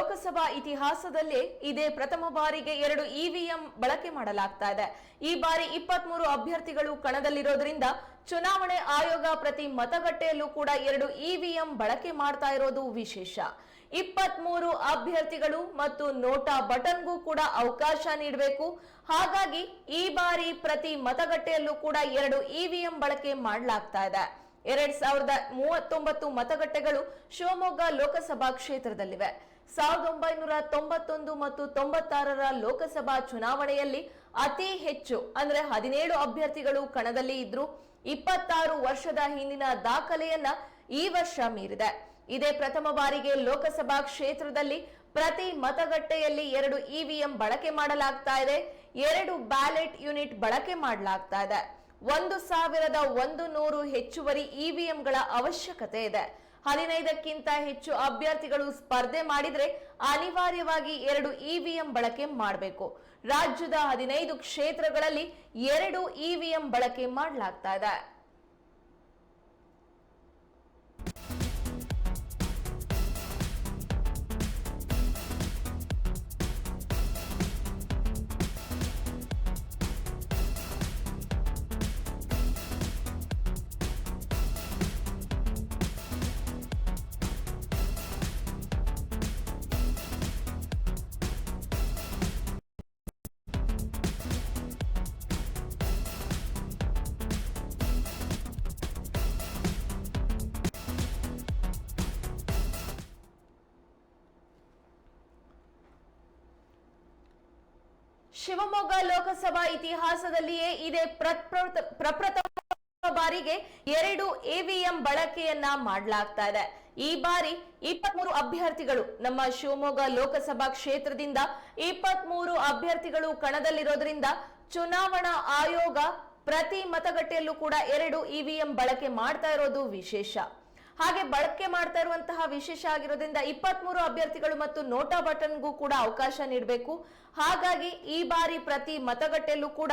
ಲೋಕಸಭಾ ಇತಿಹಾಸದಲ್ಲೇ ಇದೇ ಪ್ರಥಮ ಬಾರಿಗೆ ಎರಡು ಇವಿಎಂ ಬಳಕೆ ಮಾಡಲಾಗ್ತಾ ಇದೆ. ಈ ಬಾರಿ ಇಪ್ಪತ್ಮೂರು ಅಭ್ಯರ್ಥಿಗಳು ಕಣದಲ್ಲಿರೋದ್ರಿಂದ ಚುನಾವಣೆ ಆಯೋಗ ಪ್ರತಿ ಮತಗಟ್ಟೆಯಲ್ಲೂ ಕೂಡ ಎರಡು ಇವಿಎಂ ಬಳಕೆ ಮಾಡ್ತಾ ಇರೋದು ವಿಶೇಷ. ಇಪ್ಪತ್ಮೂರು ಅಭ್ಯರ್ಥಿಗಳು ಮತ್ತು ನೋಟಾ ಬಟನ್ಗೂ ಕೂಡ ಅವಕಾಶ ನೀಡಬೇಕು. ಹಾಗಾಗಿ ಈ ಬಾರಿ ಪ್ರತಿ ಮತಗಟ್ಟೆಯಲ್ಲೂ ಕೂಡ ಎರಡು ಇವಿಎಂ ಬಳಕೆ ಮಾಡಲಾಗ್ತಾ ಇದೆ. ಎರಡ್ ಸಾವಿರದ ಮೂವತ್ತೊಂಬತ್ತು ಮತಗಟ್ಟೆಗಳು ಶಿವಮೊಗ್ಗ ಲೋಕಸಭಾ ಕ್ಷೇತ್ರದಲ್ಲಿವೆ. ಸಾವಿರದ ಒಂಬೈನೂರ ತೊಂಬತ್ತೊಂದು ಮತ್ತು ತೊಂಬತ್ತಾರರ ಲೋಕಸಭಾ ಚುನಾವಣೆಯಲ್ಲಿ ಅತಿ ಹೆಚ್ಚು, ಅಂದ್ರೆ ಹದಿನೇಳು ಅಭ್ಯರ್ಥಿಗಳು ಕಣದಲ್ಲಿ ಇದ್ರು ಇಪ್ಪತ್ತಾರು ವರ್ಷದ ಹಿಂದಿನ ದಾಖಲೆಯನ್ನ ಈ ವರ್ಷ ಮೀರಿದೆ. ಇದೇ ಪ್ರಥಮ ಬಾರಿಗೆ ಲೋಕಸಭಾ ಕ್ಷೇತ್ರದಲ್ಲಿ ಪ್ರತಿ ಮತಗಟ್ಟೆಯಲ್ಲಿ ಎರಡು ಇವಿಎಂ ಬಳಕೆ ಮಾಡಲಾಗ್ತಾ ಇದೆ. ಎರಡು ಬ್ಯಾಲೆಟ್ ಯೂನಿಟ್ ಬಳಕೆ ಮಾಡಲಾಗ್ತಾ ಇದೆ. ಒಂದು ಸಾವಿರದ ಒಂದು ನೂರು ಹೆಚ್ಚುವರಿ ಇವಿಎಂಗಳ ಅವಶ್ಯಕತೆ ಇದೆ. ಹದಿನೈದಕ್ಕಿಂತ ಹೆಚ್ಚು ಅಭ್ಯರ್ಥಿಗಳು ಸ್ಪರ್ಧೆ ಮಾಡಿದರೆ ಅನಿವಾರ್ಯವಾಗಿ ಎರಡು ಇವಿಎಂ ಬಳಕೆ ಮಾಡಬೇಕು. ರಾಜ್ಯದ ಹದಿನೈದು ಕ್ಷೇತ್ರಗಳಲ್ಲಿ ಎರಡು ಇವಿಎಂ ಬಳಕೆ ಮಾಡಲಾಗ್ತಾ ಇದೆ. ಶಿವಮೊಗ್ಗ ಲೋಕಸಭಾ ಇತಿಹಾಸದಲ್ಲಿಯೇ ಇದೇ ಪ್ರಪ್ರಥ- ಪ್ರಪ್ರಥಮ ಬಾರಿಗೆ ಎರಡು ಎವಿಎಂ ಬಳಕೆಯನ್ನ ಮಾಡಲಾಗ್ತಾ ಇದೆ. ಈ ಬಾರಿ ಇಪ್ಪತ್ಮೂರು ಅಭ್ಯರ್ಥಿಗಳು ನಮ್ಮ ಶಿವಮೊಗ್ಗ ಲೋಕಸಭಾ ಕ್ಷೇತ್ರದಿಂದ ಇಪ್ಪತ್ಮೂರು ಅಭ್ಯರ್ಥಿಗಳು ಕಣದಲ್ಲಿರೋದ್ರಿಂದ ಚುನಾವಣಾ ಆಯೋಗ ಪ್ರತಿ ಮತಗಟ್ಟೆಯಲ್ಲೂ ಕೂಡ ಎರಡು ಇವಿಎಂ ಬಳಕೆ ಮಾಡ್ತಾ ಇರೋದು ವಿಶೇಷ. ಹಾಗೆ ಬಳಕೆ ಮಾಡ್ತಾ ಇರುವಂತಹ ವಿಶೇಷ ಆಗಿರೋದ್ರಿಂದ ಇಪ್ಪತ್ಮೂರು ಅಭ್ಯರ್ಥಿಗಳು ಮತ್ತು ನೋಟಾ ಬಟನ್ಗೂ ಕೂಡ ಅವಕಾಶ ನೀಡಬೇಕು. ಹಾಗಾಗಿ ಈ ಬಾರಿ ಪ್ರತಿ ಮತಗಟ್ಟೆಯಲ್ಲೂ ಕೂಡ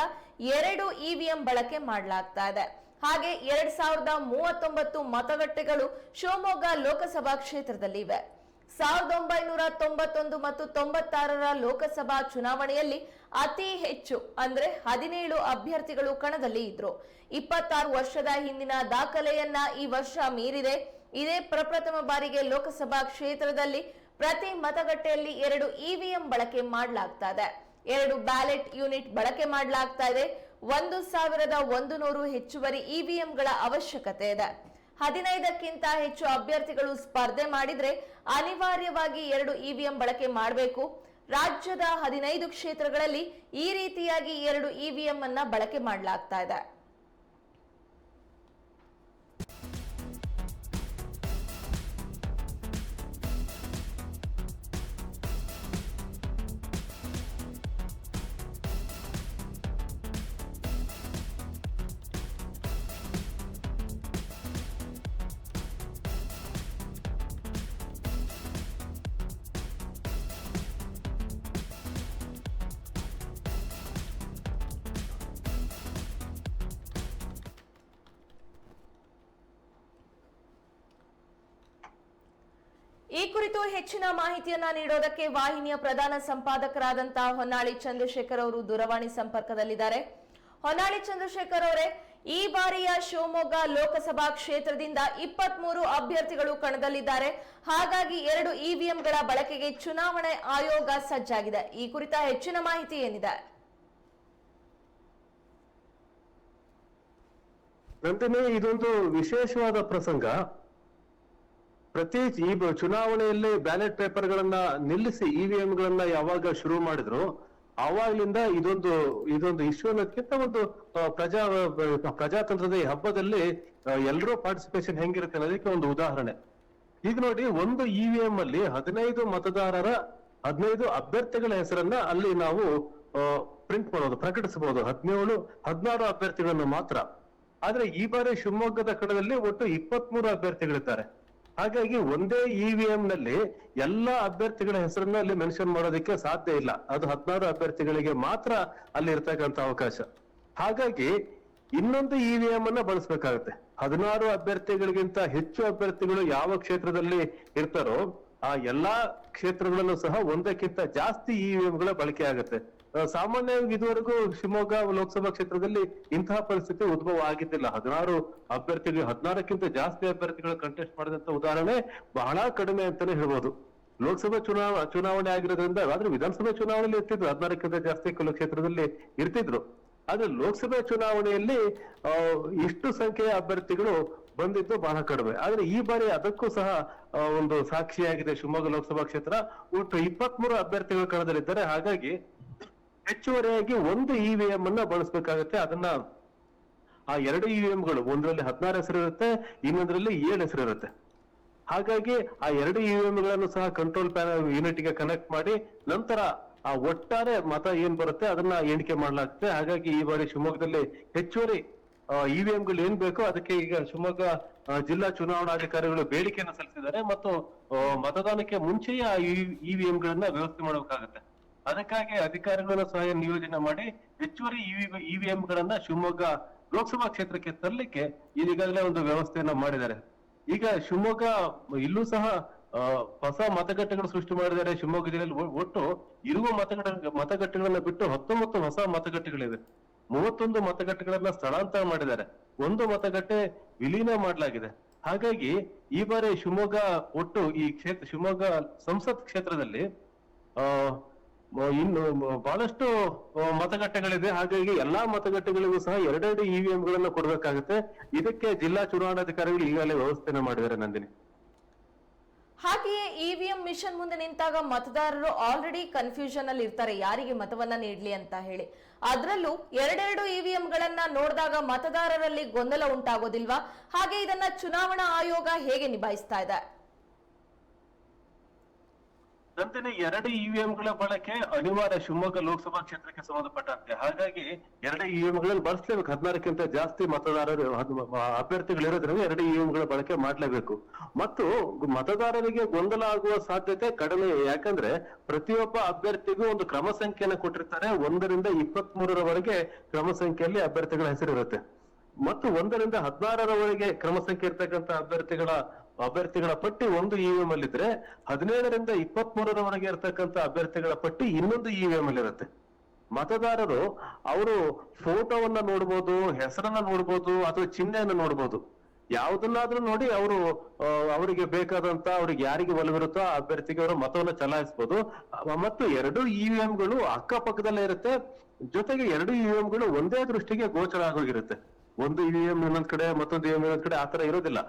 ಎರಡು ಇವಿಎಂ ಬಳಕೆ ಮಾಡಲಾಗ್ತಾ ಇದೆ. ಹಾಗೆ ಎರಡ್ ಸಾವಿರದ ಮೂವತ್ತೊಂಬತ್ತು ಮತಗಟ್ಟೆಗಳು ಶಿವಮೊಗ್ಗ ಲೋಕಸಭಾ ಕ್ಷೇತ್ರದಲ್ಲಿ ಇವೆ. ಸಾವಿರದ ಒಂಬೈನೂರ ತೊಂಬತ್ತೊಂದು ಮತ್ತು ತೊಂಬತ್ತಾರರ ಲೋಕಸಭಾ ಚುನಾವಣೆಯಲ್ಲಿ ಅತಿ ಹೆಚ್ಚು, ಅಂದ್ರೆ ಹದಿನೇಳು ಅಭ್ಯರ್ಥಿಗಳು ಕಣದಲ್ಲಿ ಇದ್ರು. ಇಪ್ಪತ್ತಾರು ವರ್ಷದ ಹಿಂದಿನ ದಾಖಲೆಯನ್ನ ಈ ವರ್ಷ ಮೀರಿದೆ. ಇದೇ ಪ್ರಪ್ರಥಮ ಬಾರಿಗೆ ಲೋಕಸಭಾ ಕ್ಷೇತ್ರದಲ್ಲಿ ಪ್ರತಿ ಮತಗಟ್ಟೆಯಲ್ಲಿ ಎರಡು ಇವಿಎಂ ಬಳಕೆ ಮಾಡಲಾಗ್ತಾ ಇದೆ. ಎರಡು ಬ್ಯಾಲೆಟ್ ಯೂನಿಟ್ ಬಳಕೆ ಮಾಡಲಾಗ್ತಾ ಇದೆ. ಒಂದು ಸಾವಿರದ ಒಂದು ನೂರು ಹೆಚ್ಚುವರಿ ಇವಿಎಂಗಳ ಅವಶ್ಯಕತೆ ಇದೆ. ಹದಿನೈದಕ್ಕಿಂತ ಹೆಚ್ಚು ಅಭ್ಯರ್ಥಿಗಳು ಸ್ಪರ್ಧೆ ಮಾಡಿದ್ರೆ ಅನಿವಾರ್ಯವಾಗಿ ಎರಡು ಇವಿಎಂ ಬಳಕೆ ಮಾಡಬೇಕು. ರಾಜ್ಯದ ಹದಿನೈದು ಕ್ಷೇತ್ರಗಳಲ್ಲಿ ಈ ರೀತಿಯಾಗಿ ಎರಡು ಇವಿಎಂ ಅನ್ನ ಬಳಕೆ ಮಾಡಲಾಗ್ತಾ ಇದೆ. ಈ ಕುರಿತು ಹೆಚ್ಚಿನ ಮಾಹಿತಿಯನ್ನ ನೀಡೋದಕ್ಕೆ ವಾಹಿನಿಯ ಪ್ರಧಾನ ಸಂಪಾದಕರಾದಂತಹ ಹೊನ್ನಾಳಿ ಚಂದ್ರಶೇಖರ್ ಅವರು ದೂರವಾಣಿ ಸಂಪರ್ಕದಲ್ಲಿದ್ದಾರೆ. ಹೊನ್ನಾಳಿ ಚಂದ್ರಶೇಖರ್ ಅವರೇ, ಈ ಬಾರಿಯ ಶಿವಮೊಗ್ಗ ಲೋಕಸಭಾ ಕ್ಷೇತ್ರದಿಂದ ಇಪ್ಪತ್ಮೂರು ಅಭ್ಯರ್ಥಿಗಳು ಕಣದಲ್ಲಿದ್ದಾರೆ. ಹಾಗಾಗಿ ಎರಡು ಇವಿಎಂಗಳ ಬಳಕೆಗೆ ಚುನಾವಣೆ ಆಯೋಗ ಸಜ್ಜಾಗಿದೆ. ಈ ಕುರಿತ ಹೆಚ್ಚಿನ ಮಾಹಿತಿ ಏನಿದೆ? ನಂದಿನಿ, ಇದೊಂದು ವಿಶೇಷವಾದ ಪ್ರಸಂಗ. ಪ್ರತಿ ಈ ಚುನಾವಣೆಯಲ್ಲಿ ಬ್ಯಾಲೆಟ್ ಪೇಪರ್ ಗಳನ್ನ ನಿಲ್ಲಿಸಿ ಇವಿಎಂ ಗಳನ್ನ ಯಾವಾಗ ಶುರು ಮಾಡಿದ್ರು ಆವಾಗ್ಲಿಂದ ಇದೊಂದು ಇದೊಂದು ಇಶ್ಯೂ ಅನ್ನೋದಕ್ಕಿಂತ ಒಂದು ಪ್ರಜಾ ಪ್ರಜಾತಂತ್ರದ ಈ ಹಬ್ಬದಲ್ಲಿ ಎಲ್ಲರೂ ಪಾರ್ಟಿಸಿಪೇಷನ್ ಹೆಂಗಿರುತ್ತೆ ಅನ್ನೋದಕ್ಕೆ ಒಂದು ಉದಾಹರಣೆ. ಈಗ ನೋಡಿ, ಒಂದು ಇವಿಎಂ ಅಲ್ಲಿ ಹದಿನೈದು ಮತದಾರರ, ಹದಿನೈದು ಅಭ್ಯರ್ಥಿಗಳ ಹೆಸರನ್ನ ಅಲ್ಲಿ ನಾವು ಪ್ರಿಂಟ್ ಮಾಡೋದು, ಪ್ರಕಟಿಸಬಹುದು. ಹದಿನೇಳು, ಹದಿನಾರು ಅಭ್ಯರ್ಥಿಗಳನ್ನು ಮಾತ್ರ. ಆದ್ರೆ ಈ ಬಾರಿ ಶಿವಮೊಗ್ಗದ ಕಡದಲ್ಲಿ ಒಟ್ಟು ಇಪ್ಪತ್ಮೂರು ಅಭ್ಯರ್ಥಿಗಳಿದ್ದಾರೆ. ಹಾಗಾಗಿ ಒಂದೇ ಇವಿಎಂ ನಲ್ಲಿ ಎಲ್ಲಾ ಅಭ್ಯರ್ಥಿಗಳ ಹೆಸರನ್ನ ಅಲ್ಲಿ ಮೆನ್ಷನ್ ಮಾಡೋದಕ್ಕೆ ಸಾಧ್ಯ ಇಲ್ಲ. ಅದು ಹದಿನಾರು ಅಭ್ಯರ್ಥಿಗಳಿಗೆ ಮಾತ್ರ ಅಲ್ಲಿ ಇರ್ತಕ್ಕಂತ ಅವಕಾಶ. ಹಾಗಾಗಿ ಇನ್ನೊಂದು ಇವಿಎಂ ಅನ್ನ ಬಳಸಬೇಕಾಗುತ್ತೆ. ಹದಿನಾರು ಅಭ್ಯರ್ಥಿಗಳಿಗಿಂತ ಹೆಚ್ಚು ಅಭ್ಯರ್ಥಿಗಳು ಯಾವ ಕ್ಷೇತ್ರದಲ್ಲಿ ಇರ್ತಾರೋ ಆ ಎಲ್ಲಾ ಕ್ಷೇತ್ರಗಳಲ್ಲೂ ಸಹ ಒಂದಕ್ಕಿಂತ ಜಾಸ್ತಿ ಇವಿಎಂಗಳ ಬಳಕೆ ಆಗುತ್ತೆ ಸಾಮಾನ್ಯವಾಗಿ ಇದುವರೆಗೂ ಶಿವಮೊಗ್ಗ ಲೋಕಸಭಾ ಕ್ಷೇತ್ರದಲ್ಲಿ ಇಂತಹ ಪರಿಸ್ಥಿತಿ ಉದ್ಭವ ಆಗಿದ್ದಿಲ್ಲ. ಹದಿನಾರು ಅಭ್ಯರ್ಥಿಗಳು, ಹದಿನಾರಕ್ಕಿಂತ ಜಾಸ್ತಿ ಅಭ್ಯರ್ಥಿಗಳು ಕಂಟೆಸ್ಟ್ ಮಾಡಿದಂತ ಉದಾಹರಣೆ ಬಹಳ ಕಡಿಮೆ ಅಂತಾನೆ ಹೇಳ್ಬೋದು. ಲೋಕಸಭಾ ಚುನಾವ, ಚುನಾವಣೆ ಆಗಿರೋದ್ರಿಂದ ಆದ್ರೆ ವಿಧಾನಸಭೆ ಚುನಾವಣೆಯಲ್ಲಿ ಇರ್ತಿದ್ರು. ಹದಿನಾರಕ್ಕಿಂತ ಜಾಸ್ತಿ ಕೆಲವು ಕ್ಷೇತ್ರದಲ್ಲಿ ಇರ್ತಿದ್ರು. ಆದ್ರೆ ಲೋಕಸಭಾ ಚುನಾವಣೆಯಲ್ಲಿ ಇಷ್ಟು ಸಂಖ್ಯೆಯ ಅಭ್ಯರ್ಥಿಗಳು ಬಂದಿದ್ದು ಬಹಳ ಕಡಿಮೆ. ಆದ್ರೆ ಈ ಬಾರಿ ಅದಕ್ಕೂ ಸಹ ಒಂದು ಸಾಕ್ಷಿಯಾಗಿದೆ ಶಿವಮೊಗ್ಗ ಲೋಕಸಭಾ ಕ್ಷೇತ್ರ. ಒಟ್ಟು ಇಪ್ಪತ್ಮೂರು ಅಭ್ಯರ್ಥಿಗಳು ಕಣದಲ್ಲಿದ್ದಾರೆ. ಹಾಗಾಗಿ ಹೆಚ್ಚುವರಿಯಾಗಿ ಒಂದು ಇವಿಎಂ ಅನ್ನ ಬಳಸಬೇಕಾಗತ್ತೆ. ಅದನ್ನ ಆ ಎರಡು ಇವಿಎಂಗಳು ಒಂದರಲ್ಲಿ ಹದಿನಾರು ಹೆಸರು ಇರುತ್ತೆ, ಇನ್ನೊಂದರಲ್ಲಿ ಏಳು ಹೆಸರು ಇರುತ್ತೆ. ಹಾಗಾಗಿ ಆ ಎರಡು ಇವಿಎಂಗಳನ್ನು ಸಹ ಕಂಟ್ರೋಲ್ ಪ್ಯಾನಲ್ ಯೂನಿಟ್ಗೆ ಕನೆಕ್ಟ್ ಮಾಡಿ ನಂತರ ಆ ಒಟ್ಟಾರೆ ಮತ ಏನ್ ಬರುತ್ತೆ ಅದನ್ನ ಎಣಿಕೆ ಮಾಡಲಾಗುತ್ತೆ. ಹಾಗಾಗಿ ಈ ಬಾರಿ ಶಿವಮೊಗ್ಗದಲ್ಲಿ ಹೆಚ್ಚುವರಿ ಇವಿಎಂಗಳು ಏನ್ ಬೇಕೋ ಅದಕ್ಕೆ ಈಗ ಶಿವಮೊಗ್ಗ ಜಿಲ್ಲಾ ಚುನಾವಣಾಧಿಕಾರಿಗಳು ಬೇಡಿಕೆಯನ್ನು ಸಲ್ಲಿಸಿದ್ದಾರೆ. ಮತ್ತು ಮತದಾನಕ್ಕೆ ಮುಂಚೆಯೇ ಆ ಇವಿಎಂಗಳನ್ನ ವ್ಯವಸ್ಥೆ ಮಾಡಬೇಕಾಗುತ್ತೆ. ಅದಕ್ಕಾಗಿ ಅಧಿಕಾರಿಗಳ ಸಹ ನಿಯೋಜನೆ ಮಾಡಿ ಹೆಚ್ಚುವರಿ ಇವಿಎಂ ಗಳನ್ನ ಶಿವಮೊಗ್ಗ ಲೋಕಸಭಾ ಕ್ಷೇತ್ರಕ್ಕೆ ತರಲಿಕ್ಕೆ ಈಗಾಗಲೇ ಒಂದು ವ್ಯವಸ್ಥೆಯನ್ನ ಮಾಡಿದ್ದಾರೆ. ಈಗ ಶಿವಮೊಗ್ಗ ಇಲ್ಲೂ ಸಹ ಹೊಸ ಮತಗಟ್ಟೆಗಳು ಸೃಷ್ಟಿ ಮಾಡಿದ್ದಾರೆ ಶಿವಮೊಗ್ಗ ಜಿಲ್ಲೆಯಲ್ಲಿ. ಒಟ್ಟು ಇರುವ ಮತಗಟ್ಟೆ ಮತಗಟ್ಟೆಗಳನ್ನ ಬಿಟ್ಟು ಹತ್ತೊಂಬತ್ತು ಹೊಸ ಮತಗಟ್ಟೆಗಳಿವೆ. ಮೂವತ್ತೊಂದು ಮತಗಟ್ಟೆಗಳನ್ನ ಸ್ಥಳಾಂತರ ಮಾಡಿದ್ದಾರೆ. ಒಂದು ಮತಗಟ್ಟೆ ವಿಲೀನ ಮಾಡಲಾಗಿದೆ. ಹಾಗಾಗಿ ಈ ಬಾರಿ ಶಿವಮೊಗ್ಗ ಒಟ್ಟು ಈ ಕ್ಷೇತ್ರ, ಶಿವಮೊಗ್ಗ ಸಂಸತ್ ಕ್ಷೇತ್ರದಲ್ಲಿ, ಆ ಇನ್ನು ಬಹಳಷ್ಟು ಮತಗಟ್ಟೆಗಳಿದೆ. ಹಾಗಾಗಿ ಎಲ್ಲಾ ಮತಗಟ್ಟೆಗಳಿಗೂ ಸಹ ಎರಡೆರಡು ಇವಿಎಂ ಗಳನ್ನ ಕೊಡಬೇಕಾಗುತ್ತೆ. ಇದಕ್ಕೆ ಜಿಲ್ಲಾ ಚುನಾವಣಾಧಿಕಾರಿಗಳು ಈಗಾಗಲೇ ವ್ಯವಸ್ಥೆನ ಮಾಡಿದ್ದಾರೆ ನಂದಿನಿ. ಹಾಗೆಯೇ ಇವಿಎಂ ಮಿಷನ್ ಮುಂದೆ ನಿಂತಾಗ ಮತದಾರರು ಆಲ್ರೆಡಿ ಕನ್ಫ್ಯೂಷನ್ ಅಲ್ಲಿ ಇರ್ತಾರೆ. ಯಾರಿಗೆ ಮತವನ್ನ ನೀಡಲಿ ಅಂತ ಹೇಳಿ. ಅದರಲ್ಲೂ ಎರಡೆರಡು ಇವಿಎಂ ಗಳನ್ನ ನೋಡಿದಾಗ ಮತದಾರರಲ್ಲಿ ಗೊಂದಲ ಉಂಟಾಗೋದಿಲ್ವಾ? ಹಾಗೆ ಇದನ್ನ ಚುನಾವಣಾ ಆಯೋಗ ಹೇಗೆ ನಿಭಾಯಿಸ್ತಾ ಇದೆ? ನಂತರ ಎರಡು ಇವಿಎಂ ಗಳ ಬಳಕೆ ಅನಿವಾರ್ಯ ಶಿವಮೊಗ್ಗ ಲೋಕಸಭಾ ಕ್ಷೇತ್ರಕ್ಕೆ ಸಂಬಂಧಪಟ್ಟಂತೆ. ಹಾಗಾಗಿ ಎರಡು ಇವಿಎಂ ಗಳಲ್ಲಿ ಬಳಸಲೇಬೇಕು. ಹದಿನಾರಕ್ಕಿಂತ ಜಾಸ್ತಿ ಮತದಾರರು ಅಭ್ಯರ್ಥಿಗಳಿರೋದ್ರಿಂದ ಎರಡು ಇವಿಎಂ ಗಳ ಬಳಕೆ ಮಾಡಲೇಬೇಕು. ಮತ್ತು ಮತದಾರರಿಗೆ ಗೊಂದಲ ಆಗುವ ಸಾಧ್ಯತೆ ಕಡಿಮೆ. ಯಾಕಂದ್ರೆ ಪ್ರತಿಯೊಬ್ಬ ಅಭ್ಯರ್ಥಿಗೂ ಒಂದು ಕ್ರಮ ಸಂಖ್ಯೆಯನ್ನು ಕೊಟ್ಟಿರ್ತಾರೆ. ಒಂದರಿಂದ ಇಪ್ಪತ್ತ್ ಮೂರರವರೆಗೆ ಕ್ರಮ ಸಂಖ್ಯೆಯಲ್ಲಿ ಅಭ್ಯರ್ಥಿಗಳ ಹೆಸರಿರುತ್ತೆ. ಮತ್ತು ಒಂದರಿಂದ ಹದಿನಾರರವರೆಗೆ ಕ್ರಮ ಸಂಖ್ಯೆ ಇರ್ತಕ್ಕಂಥ ಅಭ್ಯರ್ಥಿಗಳ ಅಭ್ಯರ್ಥಿಗಳ ಪಟ್ಟಿ ಒಂದು ಇವಿಎಂ ಅಲ್ಲಿ ಇದ್ರೆ ಹದಿನೇಳರಿಂದ ಇಪ್ಪತ್ತ್ ಮೂರರವರೆಗೆ ಇರತಕ್ಕಂತ ಅಭ್ಯರ್ಥಿಗಳ ಪಟ್ಟಿ ಇನ್ನೊಂದು ಇವಿಎಂ ಅಲ್ಲಿ ಇರುತ್ತೆ ಮತದಾರರು ಅವರು ಫೋಟೋವನ್ನ ನೋಡ್ಬೋದು, ಹೆಸರನ್ನ ನೋಡ್ಬೋದು ಅಥವಾ ಚಿಹ್ನೆಯನ್ನ ನೋಡ್ಬೋದು. ಯಾವ್ದನ್ನಾದ್ರೂ ನೋಡಿ ಅವರು ಅವರಿಗೆ ಬೇಕಾದಂತ ಅವ್ರಿಗೆ ಯಾರಿಗೆ ಒಲವಿರುತ್ತೋ ಆ ಅಭ್ಯರ್ಥಿಗೆ ಅವರು ಮತವನ್ನ ಚಲಾಯಿಸಬಹುದು ಮತ್ತು ಎರಡು ಇವಿಎಂಗಳು ಅಕ್ಕಪಕ್ಕದಲ್ಲೇ ಇರುತ್ತೆ. ಜೊತೆಗೆ ಎರಡು ಇವಿಎಂಗಳು ಒಂದೇ ದೃಷ್ಟಿಗೆ ಗೋಚರ ಆಗೋಗಿರುತ್ತೆ. ಒಂದು ಇವಿಎಂ ಇನ್ನೊಂದ್ ಕಡೆ, ಮತ್ತೊಂದು ಇವಿಎಂ ಇನ್ನೊಂದ್ ಕಡೆ ಆತರ ಇರೋದಿಲ್ಲ.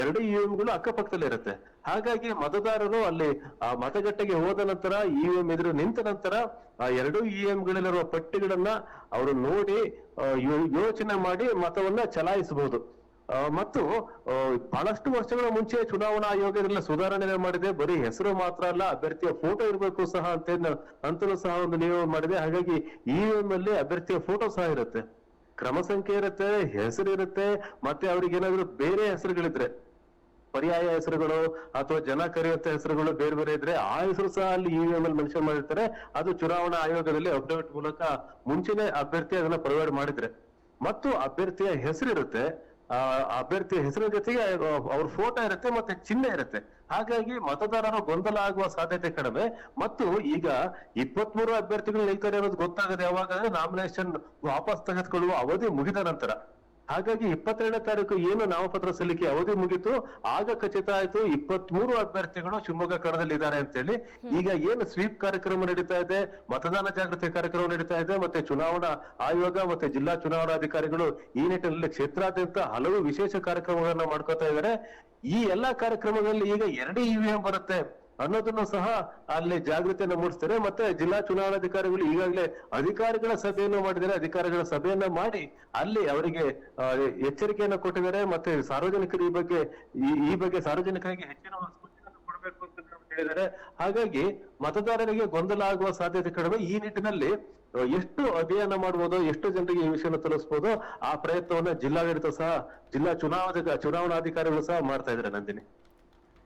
ಎರಡು ಇವಿಎಂಗಳು ಅಕ್ಕಪಕ್ಕದಲ್ಲಿ ಇರುತ್ತೆ. ಹಾಗಾಗಿ ಮತದಾರರು ಅಲ್ಲಿ, ಆ ಮತಗಟ್ಟೆಗೆ ಹೋದ ನಂತರ ಇವಿಎಂ ಎದುರು ನಿಂತ ನಂತರ, ಆ ಎರಡು ಇವಿಎಂಗಳಲ್ಲಿರುವ ಪಟ್ಟಿಗಳನ್ನ ಅವರು ನೋಡಿ ಯೋಚನೆ ಮಾಡಿ ಮತವನ್ನ ಚಲಾಯಿಸಬಹುದು. ಮತ್ತು ಬಹಳಷ್ಟು ವರ್ಷಗಳ ಮುಂಚೆ ಚುನಾವಣಾ ಆಯೋಗ ಇದೆಲ್ಲ ಸುಧಾರಣೆ ಮಾಡಿದೆ ಬರೀ ಹೆಸರು ಮಾತ್ರ ಅಲ್ಲ, ಅಭ್ಯರ್ಥಿಯ ಫೋಟೋ ಇರಬೇಕು ಸಹ ಅಂತ ಅಂತಲೂ ಸಹ ಒಂದು ನಿಯಮ ಮಾಡಿದೆ. ಹಾಗಾಗಿ ಇವಿಎಂ ಅಲ್ಲಿ ಅಭ್ಯರ್ಥಿಯ ಫೋಟೋ ಸಹ ಇರುತ್ತೆ. ಕ್ರಮ ಸಂಖ್ಯೆ ಇರುತ್ತೆ, ಹೆಸರು ಇರುತ್ತೆ, ಮತ್ತೆ ಅವ್ರಿಗೆ ಏನಾದ್ರು ಬೇರೆ ಹೆಸರುಗಳಿದ್ರೆ. ಪರ್ಯಾಯ ಹೆಸರುಗಳು ಅಥವಾ ಜನ ಕರೆಯುವಂತ ಹೆಸರುಗಳು ಬೇರೆ ಬೇರೆ ಇದ್ರೆ ಆ ಹೆಸರು ಸಹ ಅಲ್ಲಿ ಇವಿಎಂ ಅಲ್ಲಿ ಮೆನ್ಷನ್ ಮಾಡಿರ್ತಾರೆ. ಅದು ಚುನಾವಣಾ ಆಯೋಗದಲ್ಲಿ ಅಪ್ಡೇಟ್ ಮೂಲಕ ಮುಂಚೆನೆ ಅಭ್ಯರ್ಥಿ ಅದನ್ನ ಪ್ರೊವೈಡ್ ಮಾಡಿದ್ರೆ. ಮತ್ತು ಅಭ್ಯರ್ಥಿಯ ಹೆಸರಿರುತ್ತೆ ಆ, ಅಭ್ಯರ್ಥಿಯ ಹೆಸರಿನ ಜೊತೆಗೆ ಅವ್ರ ಫೋಟೋ ಇರುತ್ತೆ ಮತ್ತೆ ಚಿಹ್ನೆ ಇರುತ್ತೆ. ಹಾಗಾಗಿ ಮತದಾರರು ಗೊಂದಲ ಆಗುವ ಸಾಧ್ಯತೆ ಕಡಿಮೆ. ಮತ್ತು ಈಗ ಇಪ್ಪತ್ಮೂರು ಅಭ್ಯರ್ಥಿಗಳು ನಿಲ್ತಾರೆ ಅನ್ನೋದು ಗೊತ್ತಾಗದೆ ಯಾವಾಗ ನಾಮಿನೇಷನ್ ವಾಪಸ್ ತೆಗೆದುಕೊಳ್ಳುವ ಅವಧಿ ಮುಗಿದ ನಂತರ. ಹಾಗಾಗಿ ಇಪ್ಪತ್ತೆರಡನೇ ತಾರೀಕು ಏನು ನಾಮಪತ್ರ ಸಲ್ಲಿಕೆ ಅವಧಿ ಮುಗಿತು ಆಗ ಖಚಿತ ಆಯ್ತು ಇಪ್ಪತ್ಮೂರು ಅಭ್ಯರ್ಥಿಗಳು ಶಿವಮೊಗ್ಗ ಕಣದಲ್ಲಿ ಇದ್ದಾರೆ ಅಂತ ಹೇಳಿ ಈಗ ಏನು ಸ್ವೀಪ್ ಕಾರ್ಯಕ್ರಮ ನಡೀತಾ ಇದೆ ಮತದಾನ ಜಾಗೃತಿ ಕಾರ್ಯಕ್ರಮ ನಡೀತಾ ಇದೆ ಮತ್ತೆ ಚುನಾವಣಾ ಆಯೋಗ ಮತ್ತೆ ಜಿಲ್ಲಾ ಚುನಾವಣಾ ಅಧಿಕಾರಿಗಳು ಈ ನಿಟ್ಟಿನಲ್ಲಿ ಕ್ಷೇತ್ರಾದ್ಯಂತ ಹಲವು ವಿಶೇಷ ಕಾರ್ಯಕ್ರಮಗಳನ್ನ ಮಾಡ್ಕೋತಾ ಇದ್ದಾರೆ. ಈ ಎಲ್ಲಾ ಕಾರ್ಯಕ್ರಮದಲ್ಲಿ ಈಗ ಎರಡು ಇವಿಎಂ ಬರುತ್ತೆ. ಅನ್ನೋದನ್ನು ಸಹ ಅಲ್ಲಿ ಜಾಗೃತಿಯನ್ನು ಮೂಡಿಸ್ತಾರೆ. ಮತ್ತೆ ಜಿಲ್ಲಾ ಚುನಾವಣಾಧಿಕಾರಿಗಳು ಈಗಾಗಲೇ ಅಧಿಕಾರಿಗಳ ಸಭೆಯನ್ನು ಮಾಡಿದರೆ ಅಧಿಕಾರಿಗಳ ಸಭೆಯನ್ನ ಮಾಡಿ ಅಲ್ಲಿ ಅವರಿಗೆ ಎಚ್ಚರಿಕೆಯನ್ನು ಕೊಟ್ಟಿದ್ದಾರೆ. ಮತ್ತೆ ಸಾರ್ವಜನಿಕರು ಈ ಬಗ್ಗೆ, ಈ- ಬಗ್ಗೆ ಸಾರ್ವಜನಿಕರಿಗೆ ಹೆಚ್ಚಿನ ಕೊಡಬೇಕು ಅಂತ ಹೇಳಿದ್ದಾರೆ. ಹಾಗಾಗಿ ಮತದಾರರಿಗೆ ಗೊಂದಲ ಆಗುವ ಸಾಧ್ಯತೆ ಕಡಿಮೆ. ಈ ನಿಟ್ಟಿನಲ್ಲಿ ಎಷ್ಟು ಅಧ್ಯಯನ ಮಾಡಬಹುದು ಎಷ್ಟು ಜನರಿಗೆ ಈ ವಿಷಯವನ್ನು ತಲುಪಿಸಬಹುದು ಆ ಪ್ರಯತ್ನವನ್ನ ಜಿಲ್ಲಾಡಳಿತ ಸಹ, ಜಿಲ್ಲಾ ಚುನಾವಣಾ ಚುನಾವಣಾಧಿಕಾರಿಗಳು ಸಹ ಮಾಡ್ತಾ ಇದ್ದಾರೆ ನಂದಿನಿ.